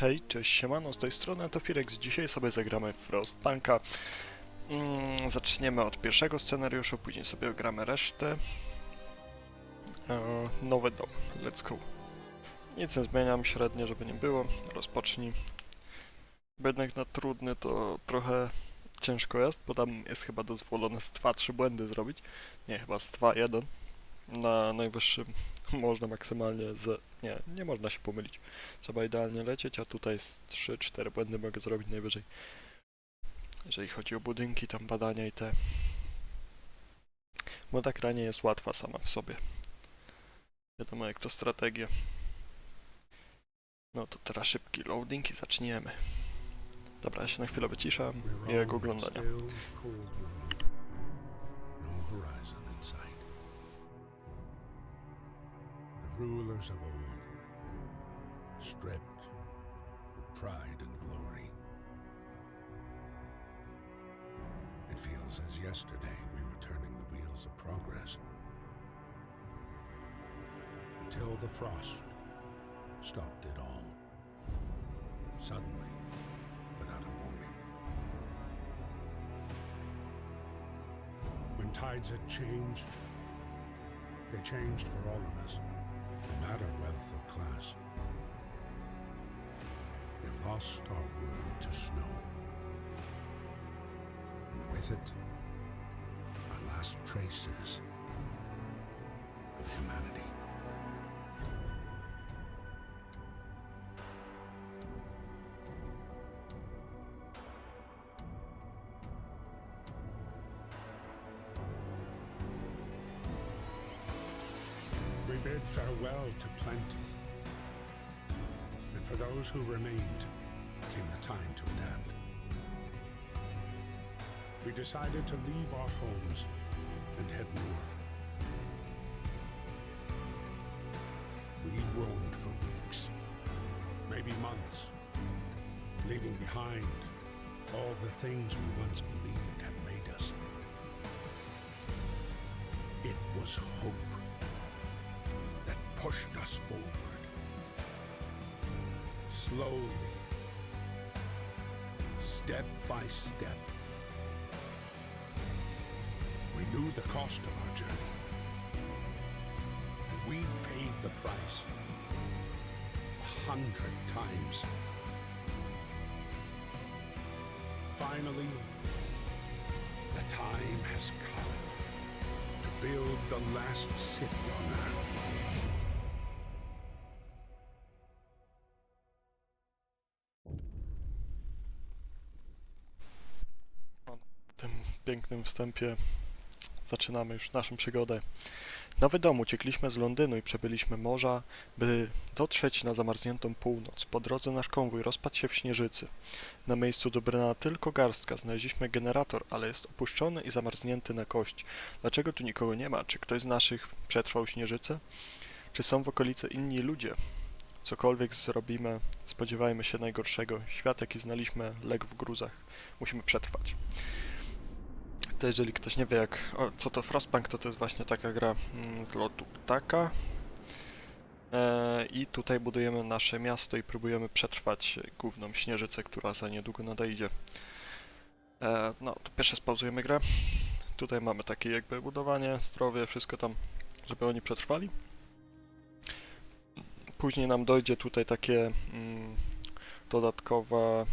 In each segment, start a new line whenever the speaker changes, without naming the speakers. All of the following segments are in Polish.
Hej, cześć, siemano, z tej strony Tofirex. Dzisiaj sobie zagramy Frostpunka. Mm, zaczniemy od pierwszego scenariuszu, później sobie gramy resztę. E, nowy dom, let's go. Nic nie zmieniam, średnio, żeby nie było. Rozpocznij. Bo na trudny to trochę ciężko jest, bo tam jest chyba dozwolone z 2-3 błędy zrobić. Nie, chyba z 2-1. Na najwyższym można maksymalnie z... Nie, nie można się pomylić. Trzeba idealnie lecieć, a tutaj z 3-4 błędy mogę zrobić najwyżej. Jeżeli chodzi o budynki, tam badania i te. Bo ta gra nie jest łatwa sama w sobie. Wiadomo jak to strategia. No to teraz szybki loading i zaczniemy. Dobra, ja się na chwilę wyciszam i jak oglądania.
Rulers of old, stripped of pride and glory. It feels as yesterday we were turning the wheels of progress. Until the frost stopped it all. Suddenly, without a warning. When tides had changed, they changed for all of us, no matter wealth or class. We've lost our world to snow. And with it, our last traces of humanity. Bid farewell to plenty. And for those who remained, came the time to adapt. We decided to leave our homes and head north. We roamed for weeks, maybe months, leaving behind all the things we once believed had made us. It was hope pushed us forward. Slowly, step by step, we knew the cost of our journey. And we paid the price a hundred times. Finally, the time has come to build the last city on earth.
Pięknym wstępie zaczynamy już naszą przygodę. Nowy dom uciekliśmy z Londynu i przebyliśmy morza, by dotrzeć na zamarzniętą północ. Po drodze nasz konwój rozpadł się w śnieżycy. Na miejscu dobrana tylko garstka. Znaleźliśmy generator, ale jest opuszczony i zamarznięty na kość. Dlaczego tu nikogo nie ma? Czy ktoś z naszych przetrwał śnieżycę? Czy są w okolicy inni ludzie? Cokolwiek zrobimy, spodziewajmy się najgorszego. Świat, jaki znaliśmy, legł w gruzach. Musimy przetrwać. To jeżeli ktoś nie wie jak, o, co to Frostpunk, to to jest właśnie taka gra mm, z lotu ptaka. E, I tutaj budujemy nasze miasto i próbujemy przetrwać główną śnieżycę, która za niedługo nadejdzie. E, no, to pierwsze spauzujemy grę. Tutaj mamy takie jakby budowanie, zdrowie, wszystko tam, żeby oni przetrwali. Później nam dojdzie tutaj takie mm, dodatkowa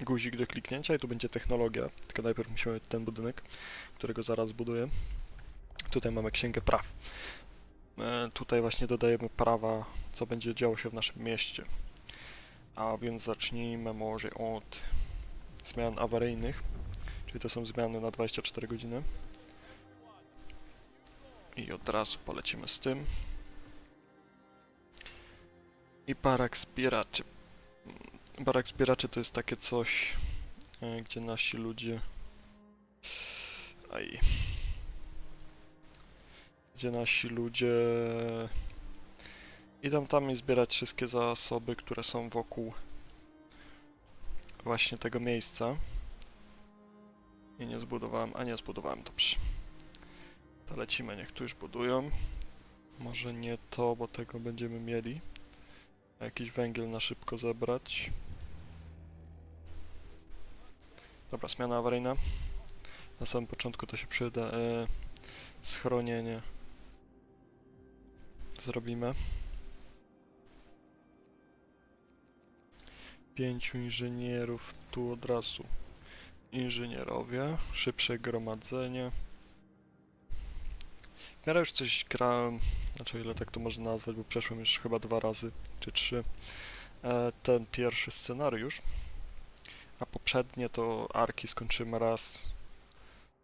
guzik do kliknięcia i tu będzie technologia. Tylko najpierw musimy mieć ten budynek, którego zaraz buduję. Tutaj mamy księgę praw. E, tutaj właśnie dodajemy prawa, co będzie działo się w naszym mieście. A więc zacznijmy może od zmian awaryjnych, czyli to są zmiany na 24 godziny. I od razu polecimy z tym. I parak zbieraczy. Barak zbieraczy to jest takie coś, e, gdzie nasi ludzie. Aj. Gdzie nasi ludzie idą tam i zbierać wszystkie zasoby, które są wokół właśnie tego miejsca. I nie zbudowałem, a nie zbudowałem, dobrze. To lecimy, niech tu już budują. Może nie to, bo tego będziemy mieli. Jakiś węgiel na szybko zebrać. Dobra, zmiana awaryjna. Na samym początku to się przyda. E, schronienie. Zrobimy. Pięciu inżynierów tu od razu. Inżynierowie. Szybsze gromadzenie. W miarę już coś grałem, znaczy ile tak to można nazwać, bo przeszłem już chyba dwa razy, czy trzy. E, ten pierwszy scenariusz. A poprzednie to Arki skończyłem raz.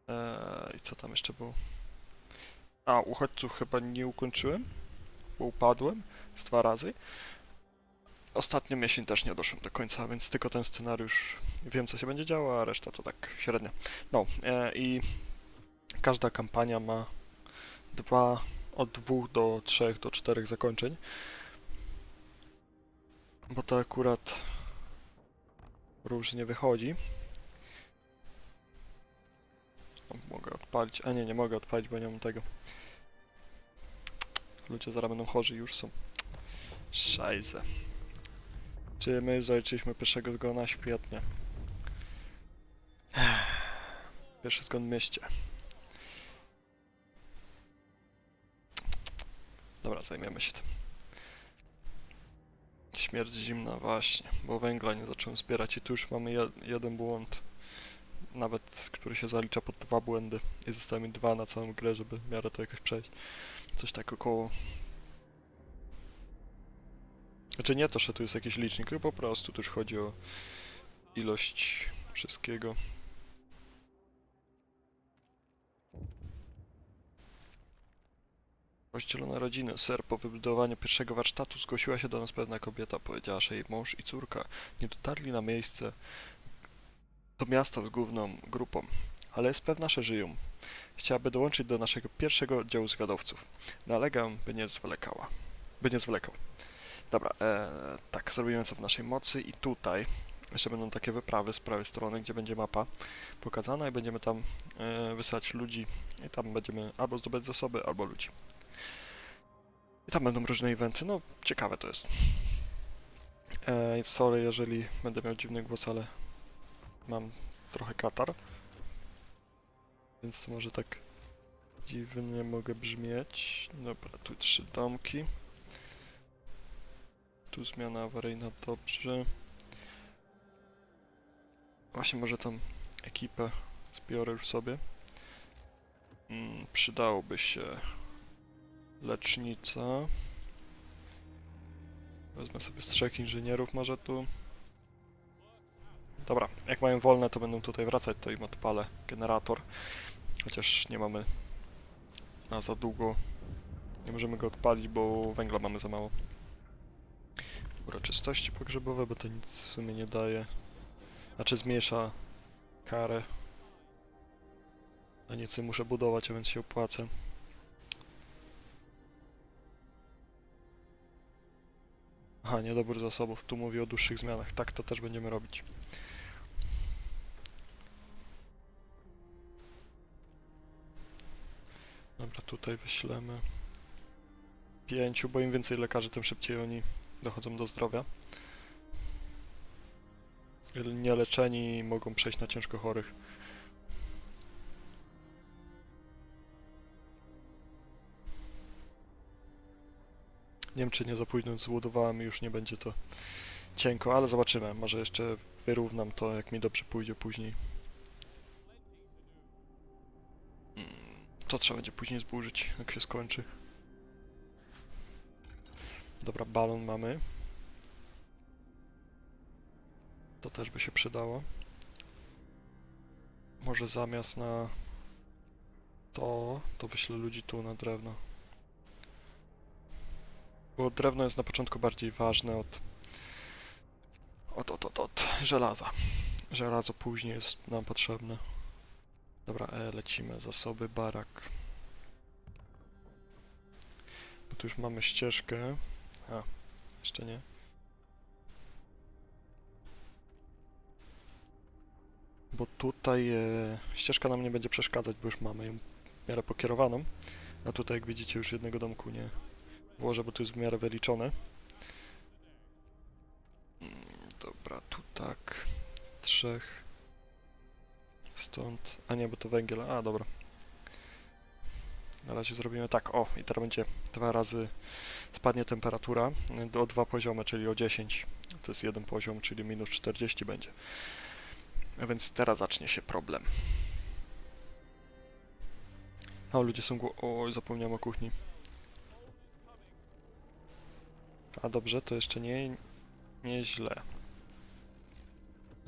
E, I co tam jeszcze było? A, uchodźców chyba nie ukończyłem, bo upadłem z dwa razy. Ostatnio miesiąc też nie doszłem do końca, więc tylko ten scenariusz wiem, co się będzie działo, a reszta to tak średnio. No, e, i każda kampania ma dwa, od dwóch do trzech do czterech zakończeń. Bo to akurat różnie wychodzi. Mogę odpalić, a nie, nie mogę odpalić, bo nie mam tego. Ludzie zaraz będą chorzy, już są. Szajse. Czy my zaliczyliśmy pierwszego zgona? Świetnie. Pierwszy zgon w mieście. Dobra, zajmiemy się tym. Śmierć zimna, właśnie, bo węgla nie zacząłem zbierać i tu już mamy je, jeden błąd. Nawet, który się zalicza pod dwa błędy. I zostały mi dwa na całą grę, żeby w miarę to jakoś przejść. Coś tak około... Znaczy nie to, że tu jest jakiś licznik, tylko po prostu tu już chodzi o ilość wszystkiego. Rozdzielone rodziny. Ser, po wybudowaniu pierwszego warsztatu zgłosiła się do nas pewna kobieta. Powiedziała, że jej mąż i córka nie dotarli na miejsce do miasta z główną grupą, ale jest pewna, że żyją. Chciałaby dołączyć do naszego pierwszego oddziału zwiadowców. Nalegam, by nie zwlekała. By nie zwlekał. Dobra, e, tak, zrobimy co w naszej mocy i tutaj jeszcze będą takie wyprawy z prawej strony, gdzie będzie mapa pokazana i będziemy tam e, wysłać ludzi i tam będziemy albo zdobyć zasoby, albo ludzi. I tam będą różne eventy, no ciekawe to jest. E, sorry, jeżeli będę miał dziwny głos, ale mam trochę katar. Więc może tak dziwnie mogę brzmieć. Dobra, tu trzy domki. Tu zmiana awaryjna, dobrze. Właśnie może tą ekipę zbiorę już sobie. Mm, przydałoby się lecznica. Wezmę sobie z trzech inżynierów może tu. Dobra, jak mają wolne, to będą tutaj wracać, to im odpalę generator. Chociaż nie mamy na za długo. Nie możemy go odpalić, bo węgla mamy za mało. Uroczystości pogrzebowe, bo to nic w sumie nie daje. Znaczy zmniejsza karę. A nieco muszę budować, a więc się opłacę. Aha, niedobór zasobów. Tu mówi o dłuższych zmianach. Tak, to też będziemy robić. Dobra, tutaj wyślemy pięciu, bo im więcej lekarzy, tym szybciej oni dochodzą do zdrowia. Nieleczeni mogą przejść na ciężko chorych. Nie wiem, czy nie za późno zbudowałem i już nie będzie to cienko, ale zobaczymy. Może jeszcze wyrównam to, jak mi dobrze pójdzie później. To trzeba będzie później zburzyć, jak się skończy. Dobra, balon mamy. To też by się przydało. Może zamiast na to, to wyślę ludzi tu na drewno. Bo drewno jest na początku bardziej ważne od od, od, od, od żelaza. Żelazo później jest nam potrzebne. Dobra, e, lecimy. Zasoby, barak. Bo tu już mamy ścieżkę. A, jeszcze nie. Bo tutaj e, ścieżka nam nie będzie przeszkadzać, bo już mamy ją w miarę pokierowaną. A tutaj, jak widzicie, już jednego domku nie włożę, bo tu jest w miarę wyliczone. Dobra, tu tak. Trzech. Stąd. A nie, bo to węgiel. A, dobra. Na razie zrobimy tak. O, i teraz będzie dwa razy spadnie temperatura y, o dwa poziomy, czyli o 10. To jest jeden poziom, czyli minus 40 będzie. A więc teraz zacznie się problem. O, ludzie są. Oj, zapomniałem o kuchni. A dobrze, to jeszcze nie... nie źle.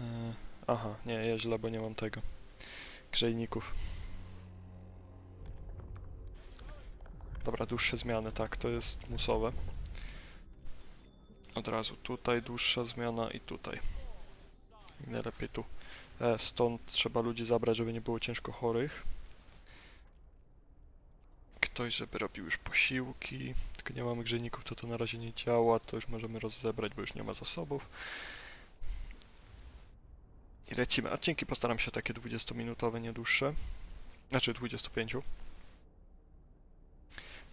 E, aha, nie, jest źle, bo nie mam tego. Grzejników. Dobra, dłuższe zmiany, tak, to jest musowe. Od razu tutaj dłuższa zmiana i tutaj. Najlepiej tu. E, stąd trzeba ludzi zabrać, żeby nie było ciężko chorych. Ktoś, żeby robił już posiłki. Tylko nie mamy grzejników, to to na razie nie działa. To już możemy rozebrać, bo już nie ma zasobów. I lecimy. Odcinki postaram się takie 20-minutowe, nie dłuższe. Znaczy 25.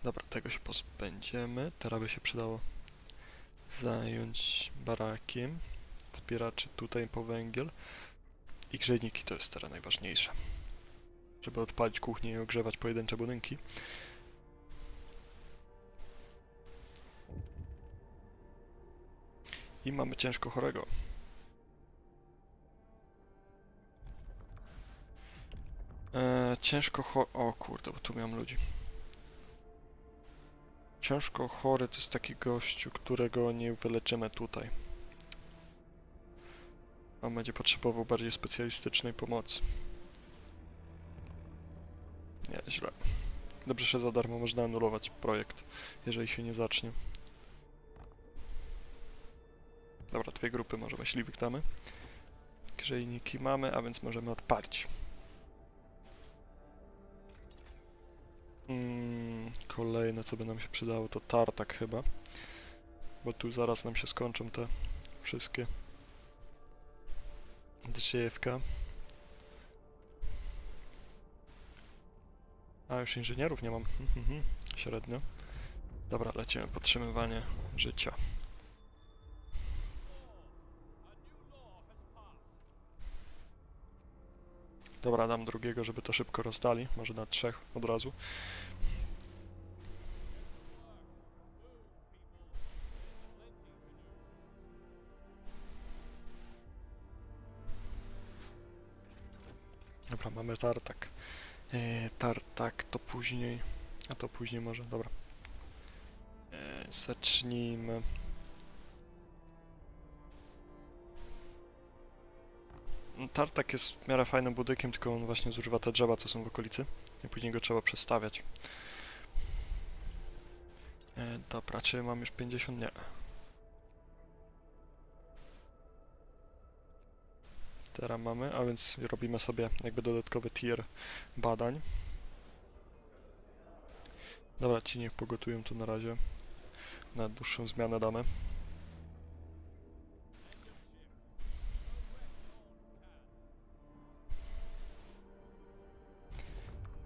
Dobra, tego się pozbędziemy. Teraz by się przydało zająć barakiem. Zbieraczy tutaj po węgiel. I grzejniki to jest teraz najważniejsze. Żeby odpalić kuchnię i ogrzewać pojedyncze budynki. I mamy ciężko chorego. Eee, ciężko cho... O kurde, bo tu miałem ludzi. Ciężko chory to jest taki gościu, którego nie wyleczymy tutaj. On będzie potrzebował bardziej specjalistycznej pomocy. Nie, źle. Dobrze, że za darmo można anulować projekt, jeżeli się nie zacznie. Dobra, dwie grupy może myśliwych damy. Grzejniki mamy, a więc możemy odpalić. Mm, kolejne, co by nam się przydało, to tartak chyba. Bo tu zaraz nam się skończą te wszystkie drzewka. A, już inżynierów nie mam. Średnio. Dobra, lecimy. Podtrzymywanie życia. Dobra, dam drugiego, żeby to szybko rozdali. Może na trzech od razu. Dobra, mamy tartak. Eee, tartak to później. A to później może, dobra. Eee, zacznijmy. Tartak jest w miarę fajnym budynkiem, tylko on właśnie zużywa te drzewa, co są w okolicy. I później go trzeba przestawiać. E, dobra, czy mam już 50? Nie. Teraz mamy, a więc robimy sobie jakby dodatkowy tier badań. Dobra, ci niech pogotują tu na razie. Na dłuższą zmianę damy.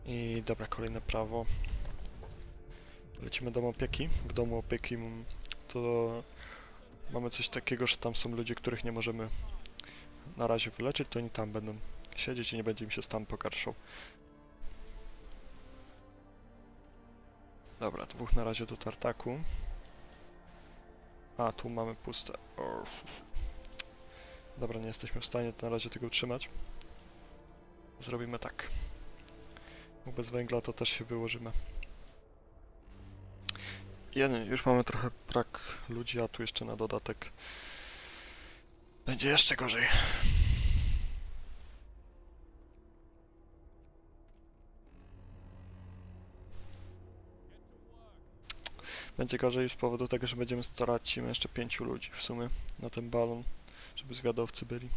I dobra, kolejne prawo. Lecimy do opieki. W domu opieki to mamy coś takiego, że tam są ludzie, których nie możemy na razie wyleczyć, to oni tam będą siedzieć i nie będzie im się stan pogarszał. Dobra, dwóch na razie do tartaku. A, tu mamy puste. Dobra, nie jesteśmy w stanie na razie tego utrzymać. Zrobimy tak. Bez węgla to też się wyłożymy. Jeden, już mamy trochę brak ludzi, a tu jeszcze na dodatek będzie jeszcze gorzej. Będzie gorzej z powodu tego, że będziemy starać jeszcze pięciu ludzi w sumie na ten balon, żeby zwiadowcy byli.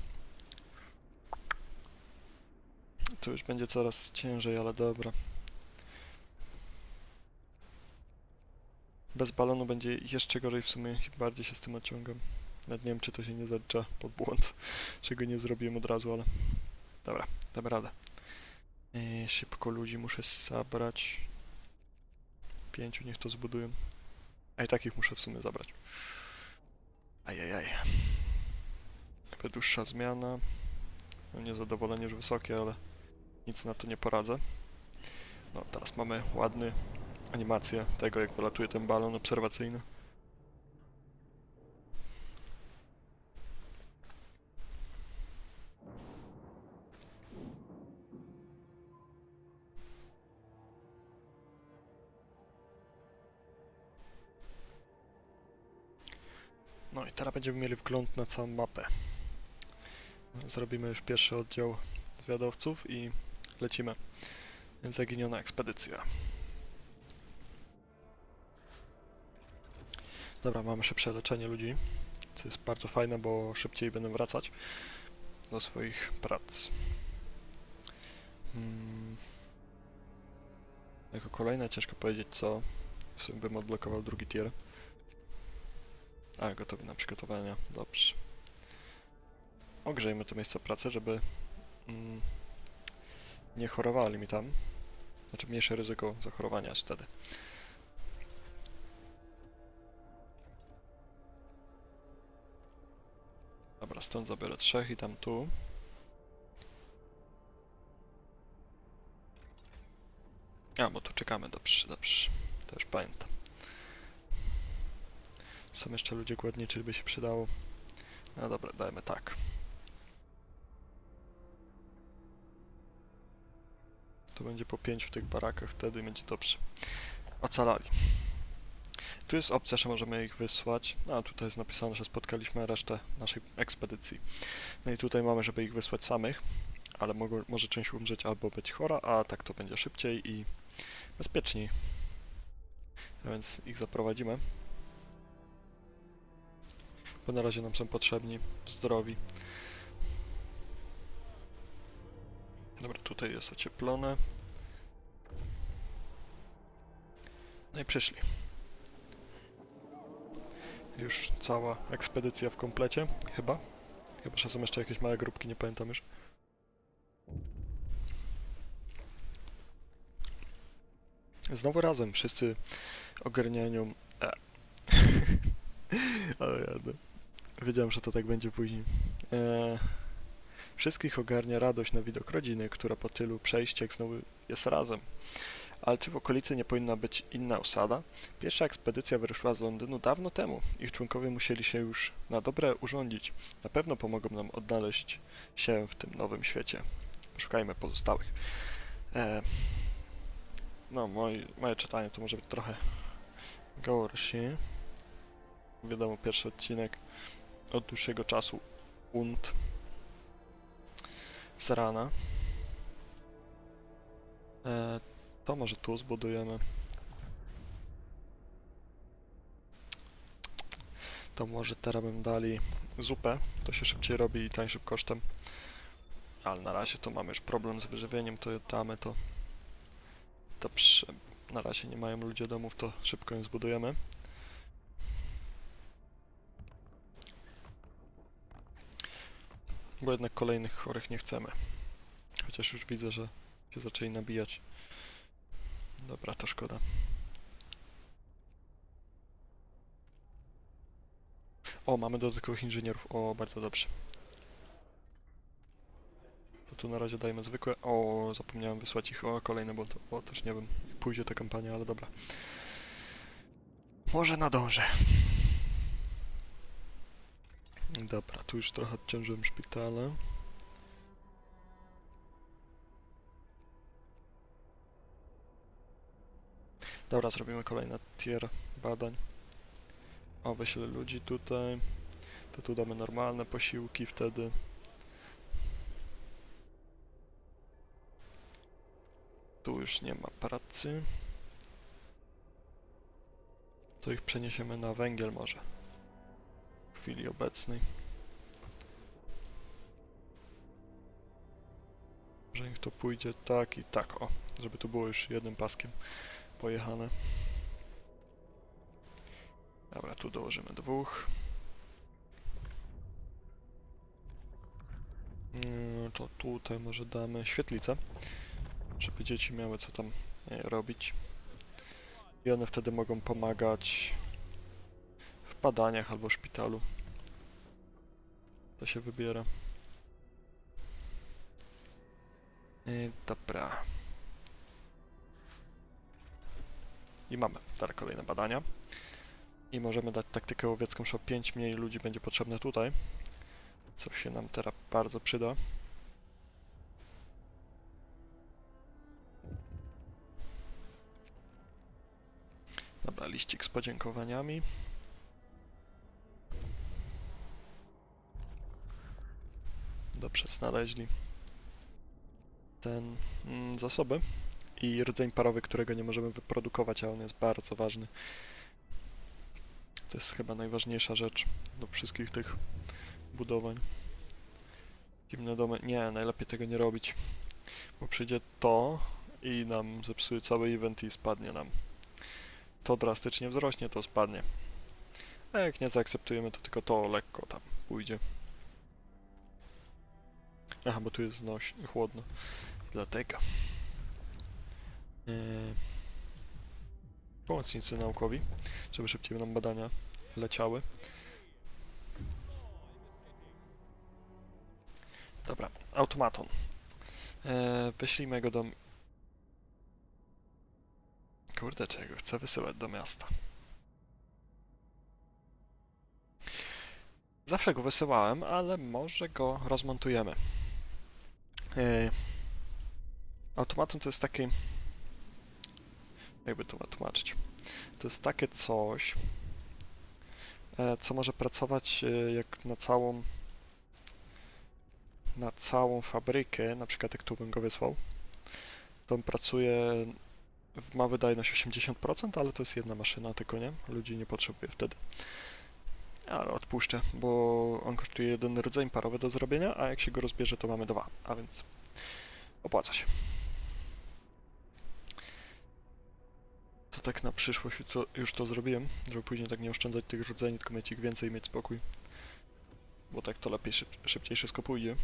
To już będzie coraz ciężej, ale dobra. Bez balonu będzie jeszcze gorzej w sumie, bardziej się z tym odciągam. Nawet nie wiem, czy to się nie zalicza pod błąd, że go nie zrobiłem od razu, ale... Dobra, dam radę. Eee, szybko ludzi muszę zabrać. Pięciu niech to zbudują. A i takich muszę w sumie zabrać. Ajajaj. Dłuższa zmiana. No, niezadowolenie już wysokie, ale nic na to nie poradzę. No, teraz mamy ładny animację tego, jak wylatuje ten balon obserwacyjny. No i teraz będziemy mieli wgląd na całą mapę. Zrobimy już pierwszy oddział zwiadowców i lecimy. Więc zaginiona ekspedycja. Dobra, mamy szybsze leczenie ludzi, co jest bardzo fajne, bo szybciej będą wracać do swoich prac. Hmm. Jako kolejne ciężko powiedzieć co. W sumie bym odblokował drugi tier. A, gotowy na przygotowania. Dobrze. Ogrzejmy to miejsce pracy, żeby mm, nie chorowali mi tam. Znaczy mniejsze ryzyko zachorowania wtedy. Dobra, stąd zabiorę trzech i tam tu. A, bo tu czekamy, dobrze, dobrze. To już pamiętam. Są jeszcze ludzie głodni, czyli by się przydało. No dobra, dajmy tak. To będzie po 5 w tych barakach, wtedy będzie dobrze. Ocalali. Tu jest opcja, że możemy ich wysłać. A tutaj jest napisane, że spotkaliśmy resztę naszej ekspedycji. No i tutaj mamy, żeby ich wysłać samych, ale mogą, może część umrzeć albo być chora, a tak to będzie szybciej i bezpieczniej. A więc ich zaprowadzimy. Bo na razie nam są potrzebni, zdrowi. Dobra, tutaj jest ocieplone. No i przyszli. Już cała ekspedycja w komplecie, chyba. Chyba, że są jeszcze jakieś małe grupki, nie pamiętam już. Znowu razem, wszyscy ogarniają... E. o jadę. Wiedziałem, że to tak będzie później. E. Wszystkich ogarnia radość na widok rodziny, która po tylu przejściach znowu jest razem. Ale czy w okolicy nie powinna być inna osada? Pierwsza ekspedycja wyruszyła z Londynu dawno temu. Ich członkowie musieli się już na dobre urządzić. Na pewno pomogą nam odnaleźć się w tym nowym świecie. Poszukajmy pozostałych. E, no, moi, moje czytanie to może być trochę gorsze. Wiadomo, pierwszy odcinek od dłuższego czasu und z rana. E, to może tu zbudujemy. To może teraz bym dali zupę. To się szybciej robi i tańszym kosztem. Ale na razie to mamy już problem z wyżywieniem, to damy to. Dobrze. Na razie nie mają ludzie domów, to szybko ją zbudujemy. Bo jednak kolejnych chorych nie chcemy. Chociaż już widzę, że się zaczęli nabijać. Dobra, to szkoda. O, mamy dodatkowych inżynierów. O, bardzo dobrze. To tu na razie dajmy zwykłe. O, zapomniałem wysłać ich. O, kolejne, bo to o, też nie wiem, pójdzie ta kampania, ale dobra. Może nadążę. Dobra, tu już trochę odciążyłem szpitale. Dobra, zrobimy kolejny tier badań. O, wyślę ludzi tutaj. To tu damy normalne posiłki wtedy. Tu już nie ma pracy. To ich przeniesiemy na węgiel może. Chwili obecnej. Że niech to pójdzie tak i tak, o. Żeby to było już jednym paskiem pojechane. Dobra, tu dołożymy dwóch. Mm, To tutaj może damy świetlicę, żeby dzieci miały co tam e, robić. I one wtedy mogą pomagać badaniach albo szpitalu. To się wybiera. Yy, dobra. I mamy teraz kolejne badania. I możemy dać taktykę łowiecką, że o 5 mniej ludzi będzie potrzebne tutaj. Co się nam teraz bardzo przyda. Dobra, liścik z podziękowaniami. Dobrze, znaleźli ten mm, zasoby i rdzeń parowy, którego nie możemy wyprodukować, a on jest bardzo ważny. To jest chyba najważniejsza rzecz do wszystkich tych budowań. Zimne domy. Nie, najlepiej tego nie robić. Bo przyjdzie to i nam zepsuje cały event i spadnie nam. To drastycznie wzrośnie, to spadnie. A jak nie zaakceptujemy, to tylko to lekko tam pójdzie. Aha, bo tu jest znoś, chłodno. Dlatego. Yy, pomocnicy naukowi, żeby szybciej nam badania leciały. Dobra, automaton. Eee, wyślijmy go do... Kurde, czego chcę wysyłać do miasta. Zawsze go wysyłałem, ale może go rozmontujemy. Eee, automaton to jest taki... Jakby to wytłumaczyć? To jest takie coś, e, co może pracować e, jak na całą na całą fabrykę, na przykład jak tu bym go wysłał, to on pracuje, ma wydajność 80%, ale to jest jedna maszyna tylko, nie? Ludzi nie potrzebuje wtedy. Ale odpuszczę, bo on kosztuje jeden rdzeń parowy do zrobienia, a jak się go rozbierze, to mamy dwa, a więc opłaca się. To tak na przyszłość to, już to zrobiłem, żeby później tak nie oszczędzać tych rdzeni, tylko mieć ich więcej i mieć spokój. Bo tak to lepiej, szyb, szybciej wszystko pójdzie.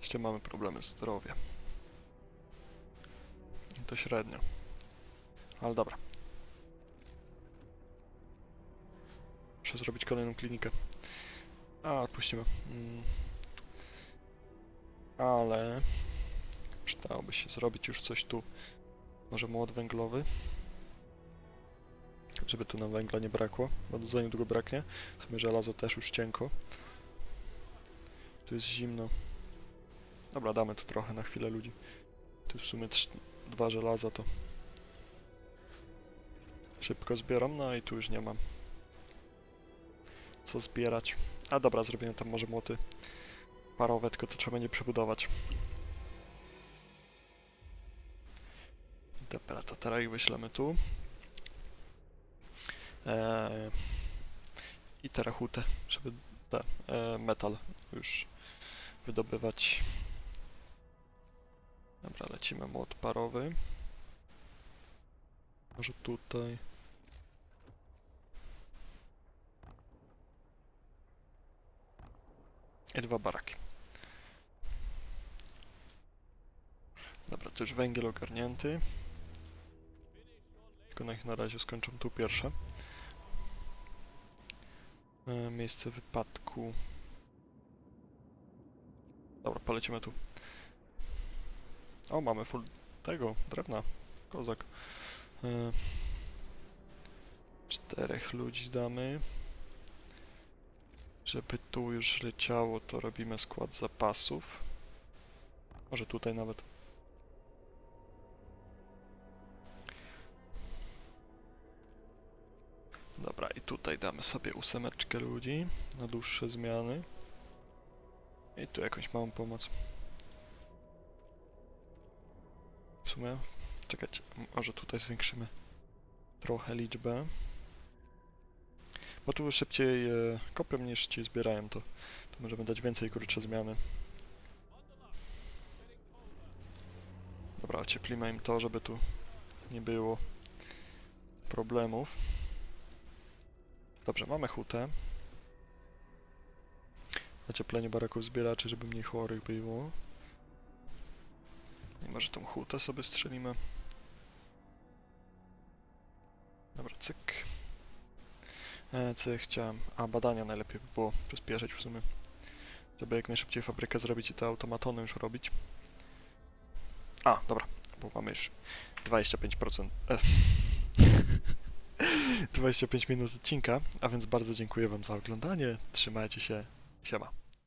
Jeszcze mamy problemy z zdrowiem. I To średnio. Ale dobra. Muszę zrobić kolejną klinikę. A, odpuścimy. Mm. Ale... Przydałoby się zrobić już coś tu. Może młot węglowy? Żeby tu nam węgla nie brakło, bo za niedługo braknie. W sumie żelazo też już cienko. Tu jest zimno. Dobra, damy tu trochę na chwilę ludzi. Tu w sumie dwa żelaza to szybko zbieram, no i tu już nie mam co zbierać. A dobra, zrobimy tam może młoty parowe, tylko to trzeba będzie przebudować. Dobra, to teraz ich wyślemy tu. Eee, I terachutę, żeby te, e, metal już wydobywać. Dobra, lecimy młot parowy. Może tutaj. I dwa baraki. Dobra, to już węgiel ogarnięty. Tylko na razie skończą tu pierwsze. E, miejsce wypadku. Dobra, polecimy tu. O, mamy full tego, drewna. Kozak. E, czterech ludzi damy. Żeby tu już leciało, to robimy skład zapasów. Może tutaj nawet. Dobra, i tutaj damy sobie ósemeczkę ludzi na dłuższe zmiany. I tu jakąś małą pomoc. W sumie, czekajcie, m- może tutaj zwiększymy trochę liczbę. Bo tu szybciej e, kopią niż ci zbierają to. To możemy dać więcej krótsze zmiany. Dobra, ocieplimy im to, żeby tu nie było problemów. Dobrze, mamy hutę. Ocieplenie baraków zbieraczy, żeby mniej chorych było. I może tą hutę sobie strzelimy. Dobra, cyk. E, co ja chciałem? A, badania najlepiej by było przyspieszyć w sumie. Żeby jak najszybciej fabrykę zrobić i te automatony już robić. A, dobra, bo mamy już 25%. E, 25 minut odcinka, a więc bardzo dziękuję Wam za oglądanie. Trzymajcie się. Siema.